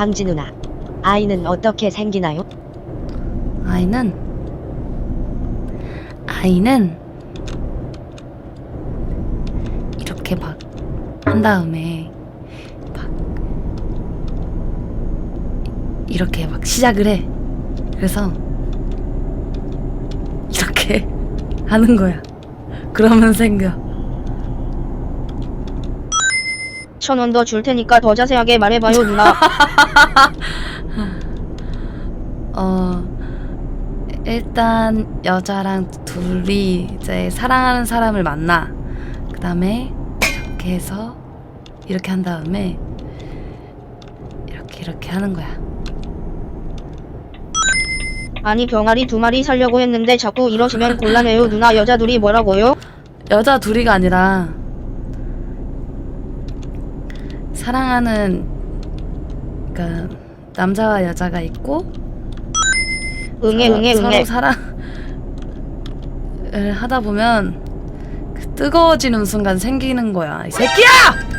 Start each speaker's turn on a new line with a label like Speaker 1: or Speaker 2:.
Speaker 1: 강지 누나. 아이는 어떻게 생기나요?
Speaker 2: 아이는 아이는 이렇게 막 한 다음에 막 이렇게 막 시작을 해. 그래서 이렇게 하는 거야. 그러면 생겨.
Speaker 3: 천 원 더 줄 테니까 더 자세하게 말해봐요 누나.
Speaker 2: 어 일단 여자랑 둘이 이제 사랑하는 사람을 만나 그 다음에 이렇게 해서 이렇게 한 다음에 이렇게 이렇게 하는 거야
Speaker 3: 아니 병아리 두 마리 살려고 했는데 자꾸 이러시면 곤란해요 누나 여자 둘이 뭐라고요?
Speaker 2: 여자 둘이가 아니라 사랑하는 그러니까 남자와 여자가 있고
Speaker 3: 응애
Speaker 2: 서로-
Speaker 3: 응애
Speaker 2: 서로
Speaker 3: 응애.
Speaker 2: 사랑을 하다 보면 그 뜨거워지는 순간 생기는 거야 이 새끼야!